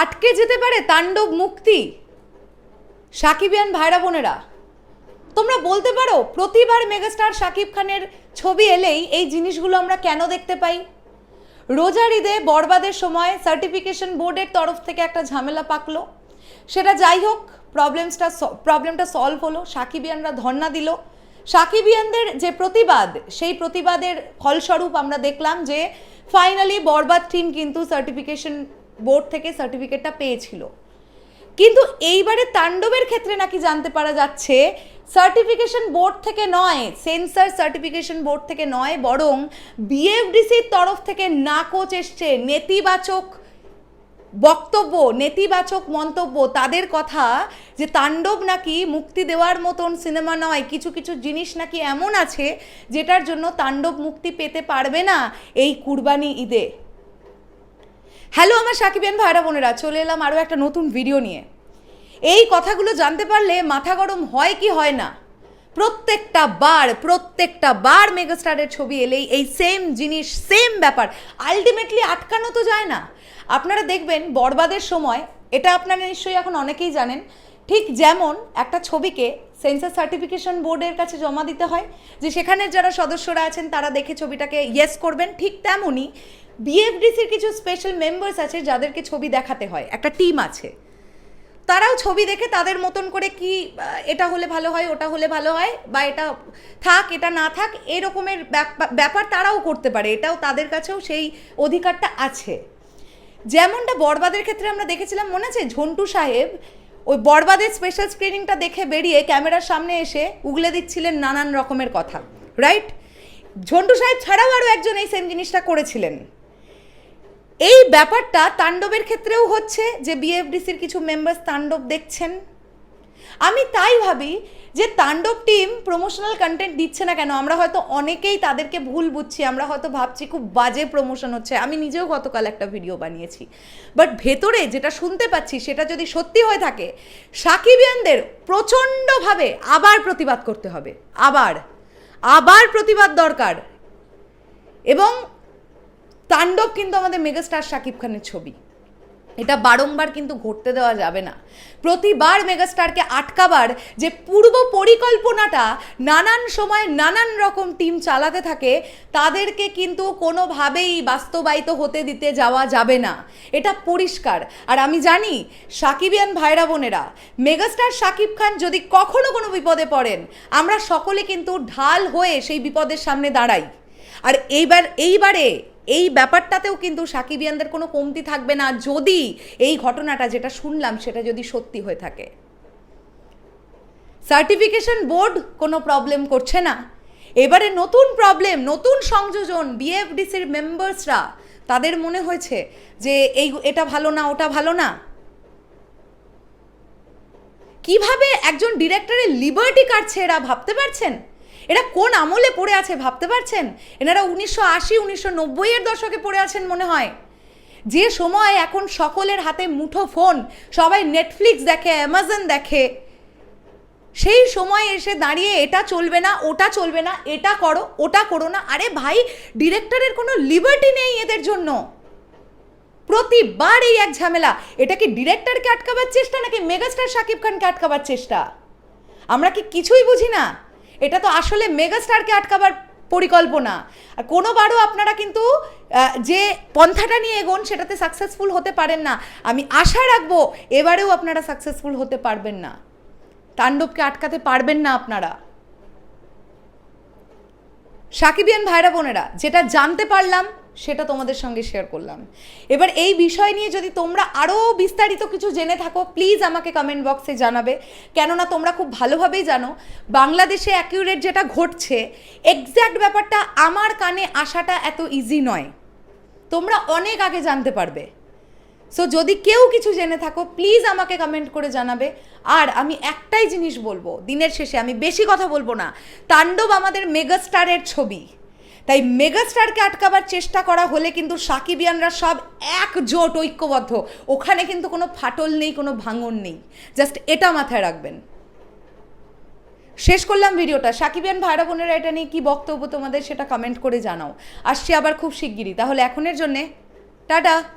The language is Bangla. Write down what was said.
আটকে যেতে পারে তাণ্ডব মুক্তি। সাকিবিয়ান ভাইরা বোনেরা, তোমরা বলতে পারো প্রতিবার মেগাস্টার শাকিব খানের ছবি এলেই এই জিনিসগুলো আমরা কেন দেখতে পাই? রোজার ঈদে বরবাদের সময় সার্টিফিকেশন বোর্ডের তরফ থেকে একটা ঝামেলা পাকলো। সেটা যাই হোক প্রবলেমসটা প্রবলেমটা সলভ হলো, সাকিবিয়ানরা ধর্ণা দিল। সাকিবিয়ানদের যে প্রতিবাদ, সেই প্রতিবাদের ফলস্বরূপ আমরা দেখলাম যে ফাইনালি বরবাদ টিম কিন্তু সার্টিফিকেশন বোর্ড থেকে সার্টিফিকেটটা পেয়েছিল। কিন্তু এইবারে তাণ্ডবের ক্ষেত্রে নাকি জানতে পারা যাচ্ছে, সার্টিফিকেশন বোর্ড থেকে নয়, সেন্সার সার্টিফিকেশন বোর্ড থেকে নয়, বরং বিএফডিসির তরফ থেকে নাকচ এসছে নেতিবাচক বক্তব্য, নেতিবাচক মন্তব্য, তাদের কথা যে তাণ্ডব নাকি মুক্তি দেওয়ার মতন সিনেমা নয়, কিছু কিছু জিনিস নাকি এমন আছে যেটার জন্য তাণ্ডব মুক্তি পেতে পারবে না এই কুরবানি ঈদে। হ্যালো আমার সাকিবেন ভাইরা বোনেরা, চলে এলাম আরও একটা নতুন ভিডিও নিয়ে। এই কথাগুলো জানতে পারলে মাথা গরম হয় কি হয় না? প্রত্যেকটা বার প্রত্যেকটা বার মেগাস্টারের ছবি এলেই এই সেম জিনিস সেম ব্যাপার। আলটিমেটলি আটকানো তো যায় না। আপনারা দেখবেন, বরবাদের সময়, এটা আপনারা নিশ্চয়ই এখন অনেকেই জানেন ঠিক যেমন একটা ছবিকে সেন্সার সার্টিফিকেশন বোর্ডের কাছে জমা দিতে হয় যে সেখানের যারা সদস্যরা আছেন তারা দেখে ছবিটাকে ইয়েস করবেন। ঠিক তেমনই বিএফডিসির কিছু স্পেশাল মেম্বার্স আছে যাদেরকে ছবি দেখাতে হয়। একটা টিম আছে। তারাও ছবি দেখে তাদের মতন করে কি এটা হলে ভালো হয়, ওটা হলে ভালো হয় বা এটা থাক, এটা না থাক, এরকমের ব্যাপ- ব্যাপার তারাও করতে পারে। এটাও তাদের কাছেও সেই অধিকারটা আছে। যেমনটা বরবাদের ক্ষেত্রে আমরা দেখেছিলাম, মনে আছে? ঝন্টু সাহেব ওই বরবাদের স্পেশাল স্ক্রিনিংটা দেখে বেরিয়ে ক্যামেরার সামনে এসে উগলে দিচ্ছিলেন নানান রকমের কথা রাইট ঝন্টু সাহেব ছাড়াও আরও একজন এই সেম জিনিসটা করেছিলেন। এই ব্যাপারটা তাণ্ডবের ক্ষেত্রেও হচ্ছে যে বিএফডিসির কিছু মেম্বার্স তাণ্ডব দেখছেন। আমি তাই ভাবি যে তাণ্ডব টিম প্রমোশনাল কন্টেন্ট দিচ্ছে না কেন? আমরা হয়তো অনেকেই তাদেরকে ভুল বুঝছি, আমরা হয়তো ভাবছি খুব বাজে প্রমোশন হচ্ছে। আমি নিজেও গতকাল একটা ভিডিও বানিয়েছি। বাট ভেতরে যেটা শুনতে পাচ্ছি, সেটা যদি সত্যি হয়ে থাকে, সাকিবিয়ানদের প্রচণ্ডভাবে আবার প্রতিবাদ করতে হবে। আবার। আবার প্রতিবাদ দরকার। এবং তাণ্ডব কিন্তু আমাদের মেগাস্টার শাকিব খানের ছবি। এটা বারংবার কিন্তু ঘটতে দেওয়া যাবে না। প্রতিবার মেগাস্টারকে আটকাবার যে পূর্ব পরিকল্পনাটা নানান সময় নানান রকম টিম চালাতে থাকে, তাদেরকে কিন্তু কোনোভাবেই বাস্তবায়িত হতে দিতে যাওয়া যাবে না। এটা পরিষ্কার। আর আমি জানি, সাকিবিয়ান ভাইরা বোনেরা, মেগাস্টার শাকিব খান যদি কখনো কোনো বিপদে পড়েন, আমরা সকলে কিন্তু ঢাল হয়ে সেই বিপদের সামনে দাঁড়াই। আর এইবার, এইবারে এই ব্যাপারটাতেও কিন্তু সাকিবিয়ানদের কোনো কমতি থাকবে না যদি এই ঘটনাটা যেটা শুনলাম সেটা যদি সত্যি হয়ে থাকে। সার্টিফিকেশন বোর্ড কোনো প্রবলেম করছে না। এবারে নতুন প্রবলেম, নতুন সংযোজন, বিএফডিসির মেম্বার্সরা তাদের মনে হয়েছে যে এই এটা ভালো না, ওটা ভালো না। কীভাবে একজন ডিরেক্টরের লিবার্টি কাটছে এরা ভাবতে পারছেন? এরা কোন আমলে পড়ে আছে ভাবতে পারছেন? এনারা উনিশশো আশি, উনিশশো নব্বইয়ের দশকে পড়ে আছেন মনে হয়। যে সময় এখন সকলের হাতে মুঠো ফোন, সবাই নেটফ্লিক্স দেখে অ্যামাজন দেখে, সেই সময় এসে দাঁড়িয়ে এটা চলবে না, ওটা চলবে না, এটা করো, ওটা করো না, আরে ভাই, ডিরেক্টরের কোনো লিবার্টি নেই এদের জন্য। প্রতিবার এই এক ঝামেলা। এটা কি ডিরেক্টরকে আটকাবার চেষ্টা, নাকি মেগাস্টার শাকিব খানকে আটকাবার চেষ্টা? আমরা কি কিছুই বুঝি না? এটা তো আসলে মেগাস্টারকে আটকাবার পরিকল্পনা। আর কোনোবারও আপনারা কিন্তু যে পন্থাটা নিয়ে এগোন সেটাতে সাকসেসফুল হতে পারেন না। আমি আশা রাখব এবারেও আপনারা সাকসেসফুল হতে পারবেন না। তাণ্ডবকে আটকাতে পারবেন না আপনারা। সাকিবিয়ান ভাইরা বোনেরা, যেটা জানতে পারলাম সেটা তোমাদের সঙ্গে শেয়ার করলাম। এবার এই বিষয় নিয়ে যদি তোমরা আরও বিস্তারিত কিছু জেনে থাকো প্লিজ আমাকে কমেন্ট বক্সে জানাবে। কেননা তোমরা খুব ভালোভাবেই জানো, বাংলাদেশে অ্যাকিউরেট যেটা ঘটছে এক্স্যাক্ট ব্যাপারটা আমার কানে আসাটা এত ইজি নয়। তোমরা অনেক আগে জানতে পারবে। সো যদি কেউ কিছু জেনে থাকো প্লিজ আমাকে কমেন্ট করে জানাবে। আর আমি একটাই জিনিস বলব, দিনের শেষে আমি বেশি কথা বলব না, তাণ্ডব আমাদের মেগাস্টারের ছবি। তাই মেগাস্টারকে আটকাবার চেষ্টা করা হলে কিন্তু সাকিবিয়ানরা সব একজোট ঐক্যবদ্ধ। ওখানে কিন্তু কোনো ফাটল নেই, কোনো ভাঙন নেই। জাস্ট এটা মাথায় রাখবেন। শেষ করলাম ভিডিওটা। সাকিবিয়ান ভাইরা বোনেরা, এটা নিয়ে কী বক্তব্য তোমাদের সেটা কমেন্ট করে জানাও। আসছি আবার খুব শিগগিরই। তাহলে এখনের জন্যে, টাটা!